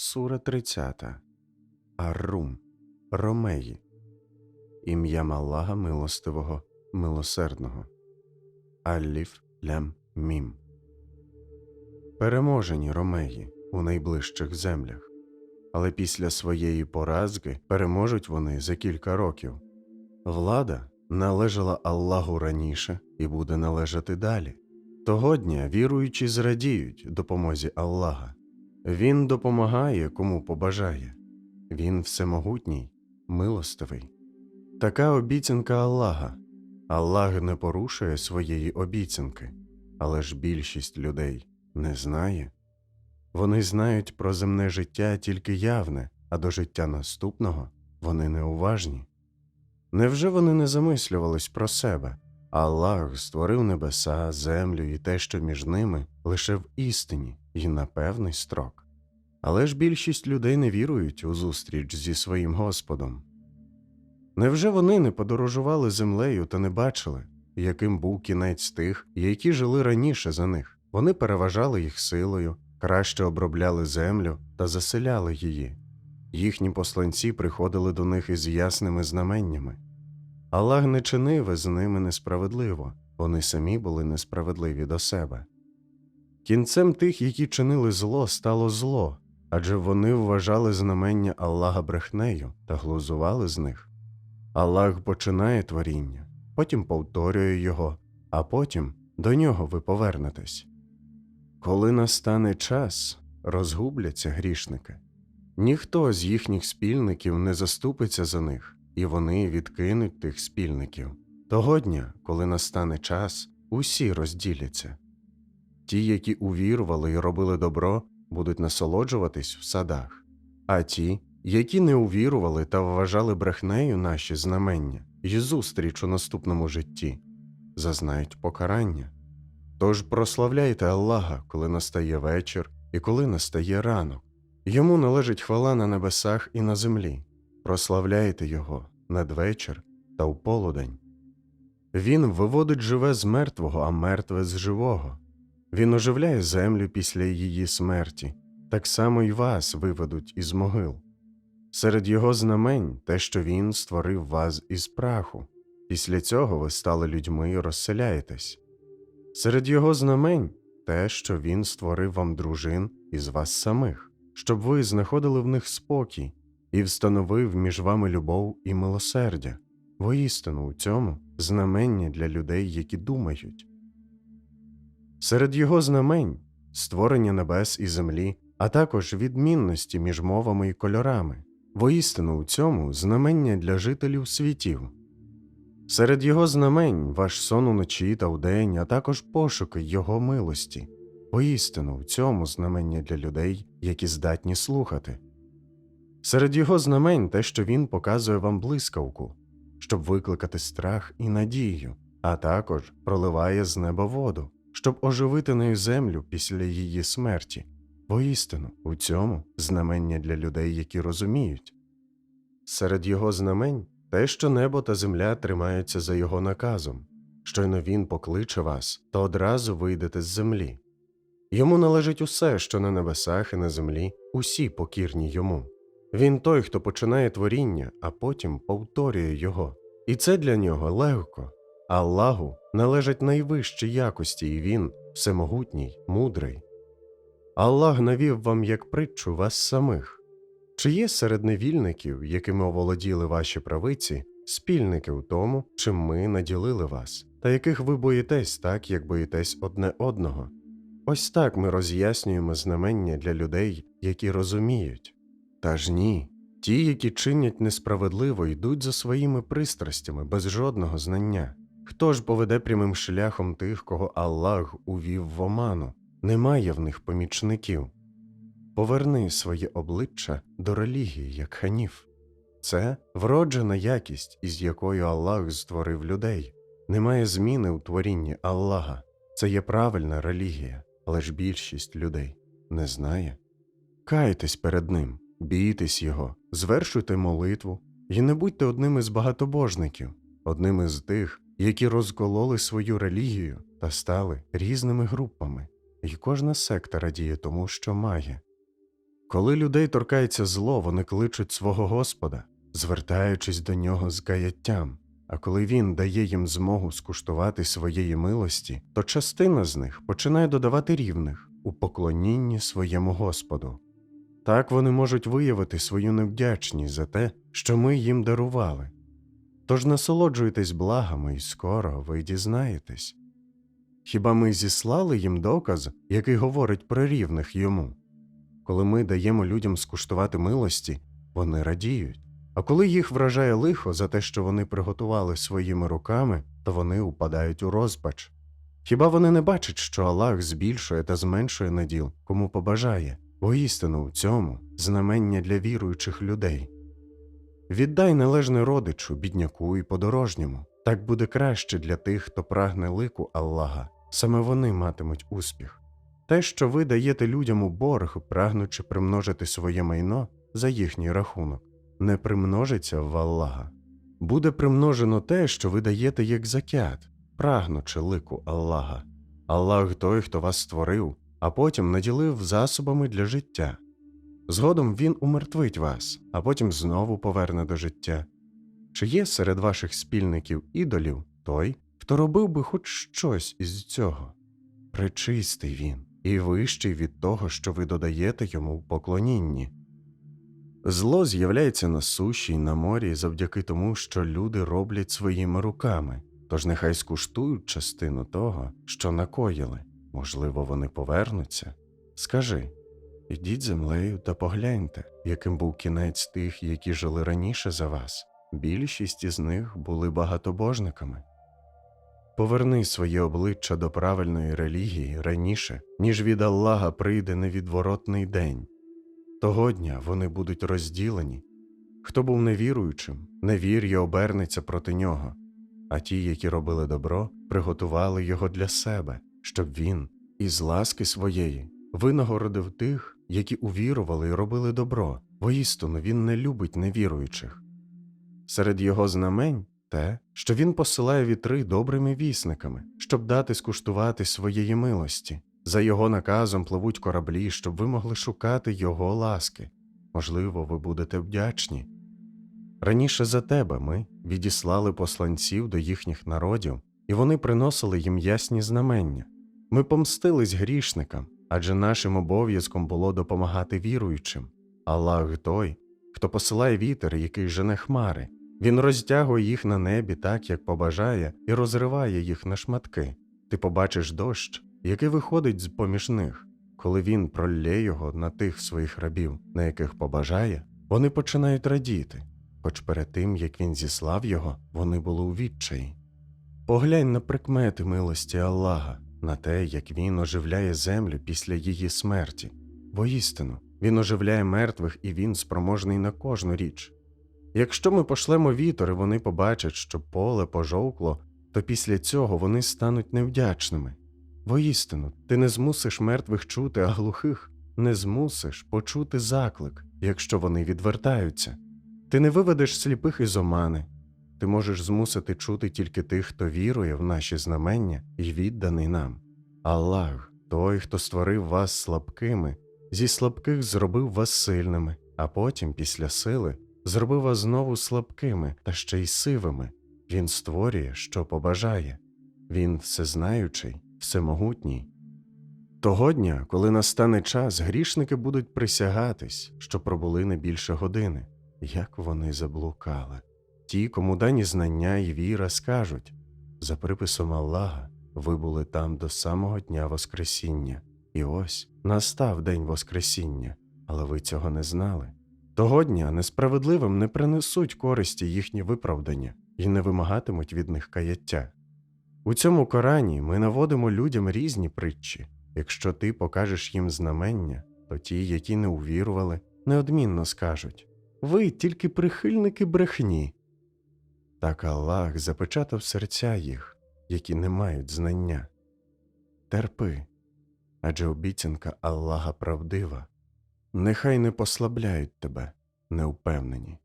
Сура 30. Аррум. Ромеї. Ім'ям Аллаха милостивого, милосердного. Алліф лям мім. Переможені ромеї у найближчих землях. Але після своєї поразки переможуть вони за кілька років. Влада належала Аллаху раніше і буде належати далі. Того дня віруючі зрадіють допомозі Аллаха. Він допомагає, кому побажає. Він всемогутній, милостивий. Така обіцянка Аллаха. Аллах не порушує своєї обіцянки, але ж більшість людей не знає. Вони знають про земне життя тільки явне, а до життя наступного вони неуважні. Невже вони не замислювались про себе? Аллах створив небеса, землю і те, що між ними, лише в істині і на певний строк. Але ж більшість людей не вірують у зустріч зі своїм Господом. Невже вони не подорожували землею та не бачили, яким був кінець тих, які жили раніше за них? Вони переважали їх силою, краще обробляли землю та заселяли її. Їхні посланці приходили до них із ясними знаменнями. Аллах не чинив із ними несправедливо, вони самі були несправедливі до себе. Кінцем тих, які чинили зло, стало зло, адже вони вважали знамення Аллаха брехнею та глузували з них. Аллах починає творіння, потім повторює його, а потім до нього ви повернетесь. Коли настане час, розгубляться грішники. Ніхто з їхніх спільників не заступиться за них, і вони відкинуть тих спільників. Того дня, коли настане час, усі розділяться. Ті, які увірували і робили добро, будуть насолоджуватись в садах, а ті, які не увірували та вважали брехнею наші знамення й зустріч у наступному житті, зазнають покарання. Тож прославляйте Аллаха, коли настає вечір і коли настає ранок. Йому належить хвала на небесах і на землі. Прославляйте Його надвечір та в полудень. Він виводить живе з мертвого, а мертве з живого. Він оживляє землю після її смерті, так само й вас виведуть із могил. Серед його знамень те, що він створив вас із праху. Після цього ви стали людьми і розселяєтесь. Серед його знамень те, що він створив вам дружин із вас самих, щоб ви знаходили в них спокій і встановив між вами любов і милосердя. Воістину у цьому знамення для людей, які думають. Серед його знамень створення небес і землі, а також відмінності між мовами і кольорами. Воістину у цьому знамення для жителів світів. Серед його знамень ваш сон уночі та вдень, а також пошуки Його милості. Воістину у цьому знамення для людей, які здатні слухати. Серед його знамень те, що він показує вам блискавку, щоб викликати страх і надію, а також проливає з неба воду, щоб оживити нею землю після її смерті. Воістину, у цьому знамення для людей, які розуміють. Серед його знамень те, що небо та земля тримаються за його наказом, щойно він покличе вас, то одразу вийдете з землі. Йому належить усе, що на небесах і на землі, усі покірні йому. Він той, хто починає творіння, а потім повторює його. І це для нього легко. Аллаху належать найвищі якості, і він всемогутній, мудрий. Аллах навів вам як притчу вас самих. Чи є серед невільників, якими оволоділи ваші правиці, спільники у тому, чим ми наділили вас, та яких ви боїтесь так, як боїтесь одне одного? Ось так ми роз'яснюємо знамення для людей, які розуміють. Та ж ні, ті, які чинять несправедливо, йдуть за своїми пристрастями без жодного знання. Хто ж поведе прямим шляхом тих, кого Аллах увів в оману? Немає в них помічників. Поверни своє обличчя до релігії, як ханіф. Це вроджена якість, із якою Аллах створив людей. Немає зміни у творінні Аллаха. Це є правильна релігія, але ж більшість людей не знає. Кайтесь перед ним, бійтесь його, звершуйте молитву і не будьте одним із багатобожників, одним із тих, які розкололи свою релігію та стали різними групами, і кожна секта радіє тому, що має. Коли людей торкається зло, вони кличуть свого Господа, звертаючись до нього з каяттям. А коли він дає їм змогу скуштувати своєї милості, то частина з них починає додавати рівних у поклонінні своєму Господу. Так вони можуть виявити свою невдячність за те, що ми їм дарували. Тож насолоджуйтесь благами, і скоро ви дізнаєтесь. Хіба ми зіслали їм доказ, який говорить про рівних йому? Коли ми даємо людям скуштувати милості, вони радіють. А коли їх вражає лихо за те, що вони приготували своїми руками, то вони упадають у розпач. Хіба вони не бачать, що Аллах збільшує та зменшує наділ, кому побажає, воістину у цьому знамення для віруючих людей. Віддай належне родичу, бідняку і подорожньому. Так буде краще для тих, хто прагне лику Аллаха. Саме вони матимуть успіх. Те, що ви даєте людям у борг, прагнучи примножити своє майно за їхній рахунок, не примножиться в Аллаха. Буде примножено те, що ви даєте як закят, прагнучи лику Аллаха. Аллах той, хто вас створив, а потім наділив засобами для життя. Згодом він умертвить вас, а потім знову поверне до життя. Чи є серед ваших спільників ідолів той, хто робив би хоч щось із цього? Пречистий він і вищий від того, що ви додаєте йому в поклонінні. Зло з'являється на суші й на морі завдяки тому, що люди роблять своїми руками, тож нехай скуштують частину того, що накоїли. Можливо, вони повернуться. Скажи ідіть землею та погляньте, яким був кінець тих, які жили раніше за вас. Більшість із них були багатобожниками. Поверни своє обличчя до правильної релігії раніше, ніж від Аллаха прийде невідворотний день. Того дня вони будуть розділені. Хто був невіруючим, невір'я обернеться проти нього, а ті, які робили добро, приготували його для себе, щоб він, із ласки своєї, винагородив тих, які увірували і робили добро. Воістину він не любить невіруючих. Серед його знамень те, що він посилає вітри добрими вісниками, щоб дати скуштувати своєї милості. За його наказом пливуть кораблі, щоб ви могли шукати його ласки. Можливо, ви будете вдячні. Раніше за тебе ми відіслали посланців до їхніх народів, і вони приносили їм ясні знамення. Ми помстились грішникам, адже нашим обов'язком було допомагати віруючим. Аллах той, хто посилає вітер, який жене хмари. Він розтягує їх на небі так, як побажає, і розриває їх на шматки. Ти побачиш дощ, який виходить з поміж них. Коли він пролє його на тих своїх рабів, на яких побажає, вони починають радіти, хоч перед тим, як він зіслав його, вони були у відчаї. Поглянь на прикмети милості Аллаха, на те, як він оживляє землю після її смерті. Воістину, він оживляє мертвих і він спроможний на кожну річ. Якщо ми пошлемо вітер і вони побачать, що поле пожовкло, то після цього вони стануть невдячними. Воістину, ти не змусиш мертвих чути, а глухих не змусиш почути заклик, якщо вони відвертаються. Ти не виведеш сліпих із омани, ти можеш змусити чути тільки тих, хто вірує в наші знамення і відданий нам. Аллах, той, хто створив вас слабкими, зі слабких зробив вас сильними, а потім, після сили, зробив вас знову слабкими та ще й сивими. Він створює, що побажає. Він всезнаючий, всемогутній. Того дня, коли настане час, грішники будуть присягатись, що пробули не більше години, як вони заблукали. Ті, кому дані знання і віра, скажуть за приписом Аллаха, ви були там до самого дня Воскресіння, і ось настав день Воскресіння, але ви цього не знали. Того дня несправедливим не принесуть користі їхні виправдання і не вимагатимуть від них каяття. У цьому Корані ми наводимо людям різні притчі. Якщо ти покажеш їм знамення, то ті, які не увірували, неодмінно скажуть ви тільки прихильники брехні. Так Аллах запечатав серця їх, які не мають знання. Терпи, адже обіцянка Аллаха правдива. Нехай не послабляють тебе, неупевнені.